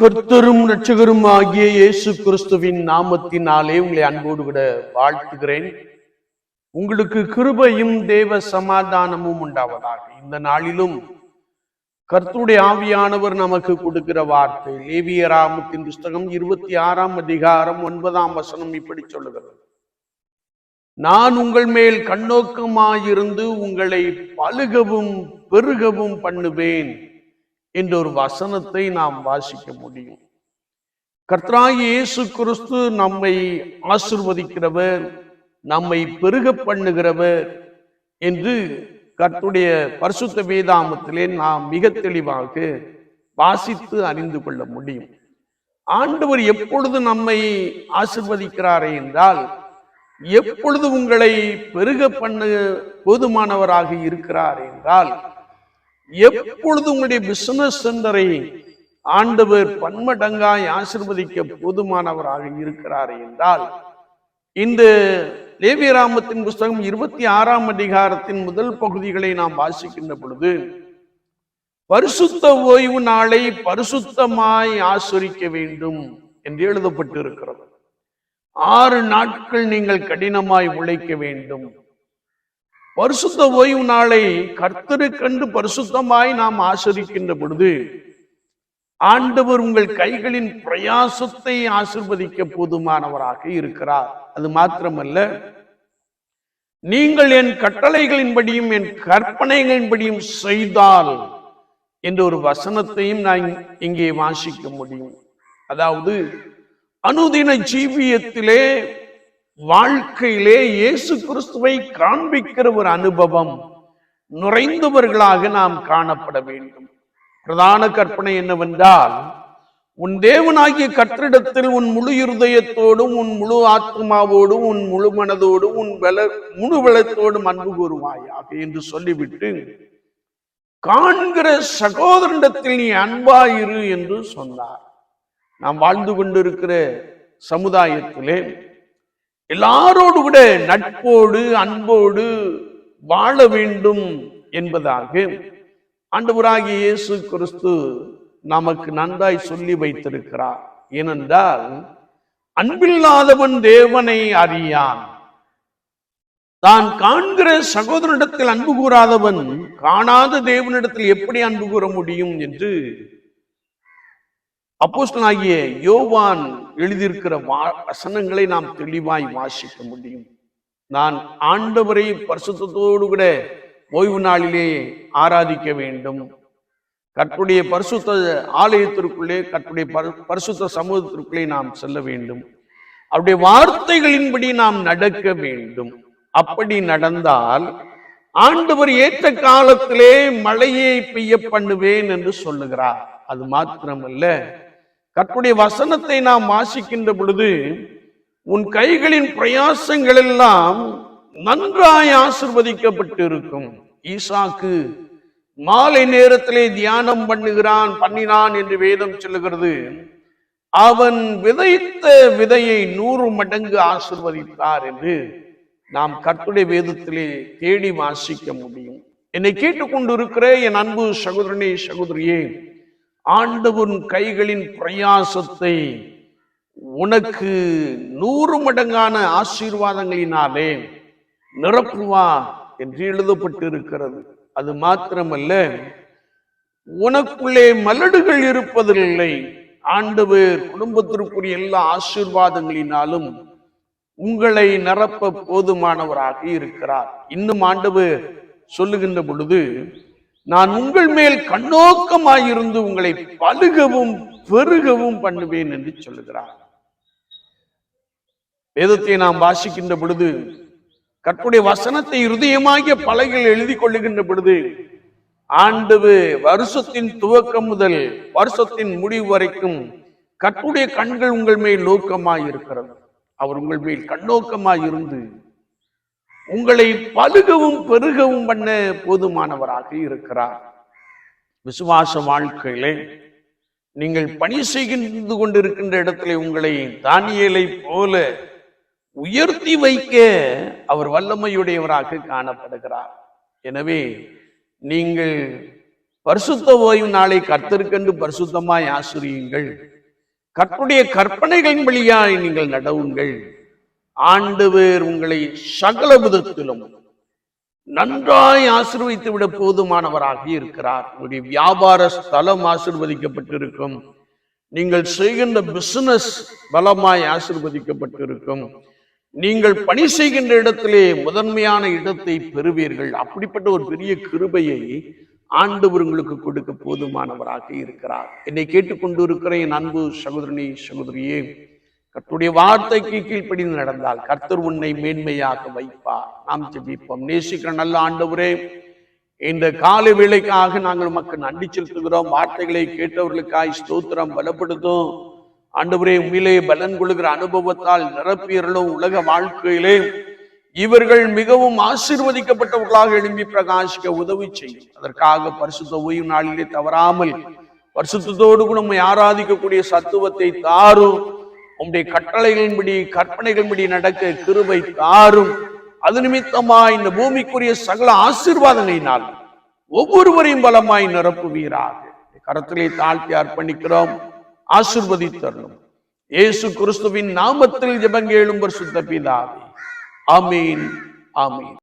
கர்த்தரும் ரட்சகரும் ஆகிய இயேசு கிறிஸ்துவின் நாமத்தினாலே உங்களை அன்போடு விட வாழ்த்துகிறேன். உங்களுக்கு கிருபையும் தேவ சமாதானமும் உண்டாவதாக. இந்த நாளிலும் கர்த்தருடைய ஆவியானவர் நமக்கு கொடுக்கிற வார்த்தை லேவியராமத்தின் புஸ்தகம் இருபத்தி ஆறாம் அதிகாரம் ஒன்பதாம் வசனம் இப்படி சொல்லுகிறது. நான் உங்கள் மேல் கண்ணோக்கமாயிருந்து உங்களை பழுகவும் பெருகவும் பண்ணுவேன். என்ற ஒரு வசனத்தை நாம் வாசிக்க முடியும். கர்த்தராகி இயேசு கிறிஸ்து நம்மை ஆசிர்வதிக்கிறவர் நம்மை பெருக பண்ணுகிறவர் என்று கர்த்துடைய பரிசுத்த வேதாமத்திலே நாம் மிக தெளிவாக வாசித்து அறிந்து கொள்ள முடியும். ஆண்டவர் எப்பொழுது நம்மை ஆசிர்வதிக்கிறாரே என்றால் எப்பொழுது உங்களை பெருக பண்ண போதுமானவராக இருக்கிறார் என்றால் எப்பொழுது உங்களுடைய பிசினஸ் சென்டரை ஆண்டவர் பன்மடங்காய் ஆசிர்வதிக்க போதுமானவராக இருக்கிறார் என்றால் இந்த லேவியராமத்தின் புஸ்தகம் இருபத்தி ஆறாம் அதிகாரத்தின் முதல் பகுதிகளை நாம் வாசிக்கின்ற பொழுது பரிசுத்த ஓய்வு நாளை பரிசுத்தமாய் ஆசரிக்க வேண்டும் என்று எழுதப்பட்டிருக்கிறது. ஆறு நாட்கள் நீங்கள் கடினமாய் உழைக்க வேண்டும். பரிசுத்த ஓய்வு நாளை கர்த்தருக்கென்று பரிசுத்தமாய் நாம் ஆசிரிக்கின்ற பொழுது ஆண்டவர் உங்கள் கைகளின் பிரயாசத்தை ஆசிர்வதிக்க போதுமானவராக இருக்கிறார். அது மாத்திரமல்ல நீங்கள் என் கட்டளைகளின்படியும் என் கற்பனைகளின்படியும் செய்தால் என்ற ஒரு வசனத்தையும் நான் இங்கே வாசிக்க முடியும். அதாவது அனுதின ஜீவியத்திலே வாழ்க்கையிலே இயேசு கிறிஸ்துவை காண்பிக்கிற ஒரு அனுபவம் நுழைந்தவர்களாக நாம் காணப்பட வேண்டும். பிரதான கற்பனை என்னவென்றால் உன் தேவனாகிய கற்றிடத்தில் உன் முழு இருதயத்தோடும் உன் முழு ஆத்மாவோடும் உன் முழு மனதோடும் உன் பல முழு பலத்தோடும் அன்பு கூறுவாயாக என்று சொல்லிவிட்டு காண்கிற சகோதரனிடத்தில் நீ அன்பாயிரு என்று சொன்னார். நாம் வாழ்ந்து கொண்டிருக்கிற சமுதாயத்திலே எல்லாரோடு கூட நட்போடு அன்போடு வாழ வேண்டும் என்பதாக ஆண்டவராகிய இயேசு கிறிஸ்து நமக்கு நன்றாய் சொல்லி வைத்திருக்கிறார். ஏனென்றால் அன்பில்லாதவன் தேவனை அறியான். தான் காண்கிற சகோதரனிடத்தில் அன்பு கூறாதவன் காணாத தேவனிடத்தில் எப்படி அன்பு கூற முடியும் என்று அப்போஸ்டனாகிய யோவான் எழுதியிருக்கிற வா- வசனங்களை நாம் தெளிவாய் வாசிக்க முடியும். நான் ஆண்டவரை பரிசுத்தத்தோடு கூட ஓய்வு நாளிலே ஆராதிக்க வேண்டும். கற்புடைய பரிசுத்த ஆலயத்திற்குள்ளே கற்புடைய பரிசுத்த சமூகத்திற்குள்ளே நாம் செல்ல வேண்டும். அவருடைய வார்த்தைகளின்படி நாம் நடக்க வேண்டும். அப்படி நடந்தால் ஆண்டவர் ஏற்ற காலத்திலே மழையை பெய்ய பண்ணுவேன் என்று சொல்லுகிறார். அது மாத்திரமல்ல கற்புடைய வசனத்தை நாம் வாசிக்கின்ற பொழுது உன் கைகளின் பிரயாசங்கள் எல்லாம் நன்றாய் ஆசிர்வதிக்கப்பட்டு இருக்கும் ஈசாக்கு மாலை நேரத்திலே தியானம் பண்ணுகிறான் பண்ணினான் என்று வேதம் சொல்லுகிறது. அவன் விதைத்த விதையை நூறு மடங்கு ஆசிர்வதித்தார் என்று நாம் கற்புடைய வேதத்திலே தேடி வாசிக்க முடியும். என்னை கேட்டுக்கொண்டிருக்கிற என் அன்பு சகோதரனே சகோதரியே ஆண்டவன் கைகளின் பிரயாசத்தை உனக்கு நூறு மடங்கான ஆசீர்வாதங்களினாலே நிரப்புவா என்று எழுதப்பட்டிருக்கிறது. அது மாத்திரமல்ல உனக்குள்ளே மலடுகள் இருப்பதில்லை. ஆண்டவர் குடும்பத்திற்குரிய எல்லா ஆசீர்வாதங்களினாலும் உங்களை நிரப்ப போதுமானவராக இருக்கிறார். இன்னும் ஆண்டவர் சொல்லுகின்ற பொழுது நான் உங்கள் மேல் கண்ணோக்கமாயிருந்து உங்களை பழுகவும் பெருகவும் பண்ணுவேன் என்று சொல்லுகிறார். வேதத்தை நாம் வாசிக்கின்ற பொழுது கற்புடைய வசனத்தை இருதயமாகிய பலகையில் எழுதி கொள்ளுகின்ற பொழுது ஆண்டு வருஷத்தின் துவக்கம் முதல் வருஷத்தின் முடிவு வரைக்கும் கற்புடைய கண்கள் உங்கள் மேல் நோக்கமாய் இருக்கிறது அவர் உங்கள் மேல் கண்ணோக்கமாய் இருந்து உங்களை பழுகவும் பெருகவும் பண்ண போதுமானவராக இருக்கிறார். விசுவாச வாழ்க்கையிலே நீங்கள் பணி செய்கின்ற கொண்டிருக்கின்ற இடத்துல உங்களை தானியலை போல உயர்த்தி வைக்க அவர் வல்லமையுடையவராக காணப்படுகிறார். எனவே நீங்கள் பரிசுத்த ஓய்வு நாளை கர்த்தருக்கென்று பரிசுத்தமாய் ஆசிரியுங்கள். கற்புடைய கற்பனைகளின் வழியாய் நீங்கள் நடவுங்கள். ஆண்டவர் உங்களை சகல விதத்திலும் நன்றாய் ஆசிர்வதித்து விட போதுமானவராக இருக்கிறார். உங்களுடைய வியாபார ஸ்தலம் ஆசிர்வதிக்கப்பட்டிருக்கும். நீங்கள் செய்கின்ற பிசினஸ் பலமாய் ஆசிர்வதிக்கப்பட்டிருக்கும். நீங்கள் பணி செய்கின்ற இடத்திலே முதன்மையான இடத்தை பெறுவீர்கள். அப்படிப்பட்ட ஒரு பெரிய கிருபையை ஆண்டவர் உங்களுக்கு கொடுக்க போதுமானவராக இருக்கிறார். என்னை கேட்டுக்கொண்டு இருக்கிற என் அன்பு சகோதரனி சகோதரியே கர்த்துடைய வார்த்தைக்கு கீழ்ப்படிந்து நடந்தால் கர்த்தர் உன்னை மேன்மையாக வைப்பார். நாம் ஜெபிப்போம். நேசிக்கிற நல்ல ஆண்டவரே இந்த காலை வேலைக்காக நாங்கள் மக்கள் நன்றி செலுத்துகிறோம். வார்த்தைகளை கேட்டவர்களுக்காய் ஸ்தோத்திரம் பலப்படுத்தும். ஆண்டவரே உண்மையிலே பலன் கொள்கிற அனுபவத்தால் நிரப்பியர்களும் உலக வாழ்க்கையிலே. இவர்கள் மிகவும் ஆசீர்வதிக்கப்பட்டவர்களாக எழும்பி பிரகாசிக்க உதவி செய்யும். அதற்காக பரிசுத்த ஓய்வு நாளிலே தவறாமல் பரிசுத்தோடு கூட நம்மை ஆராதிக்கக்கூடிய சத்துவத்தை தாரும். உம்முடைய கட்டளைகளின்படி கற்பனைகளின்படி நடக்க கிருபை தாரும். அது நிமித்தமாய் இந்த பூமிக்குரிய சகல ஆசீர்வாதங்களினால் ஒவ்வொருவரையும் பலமாய் நிரப்புவீராக. கரத்திலே தாழ்த்தி அர்ப்பணிக்கிறோம். ஆசிர்வதித்தரணும். இயேசு கிறிஸ்துவின் நாமத்தில் ஜெபங்கேளும் சுத்த பிதாவே ஆமீன் ஆமீன்.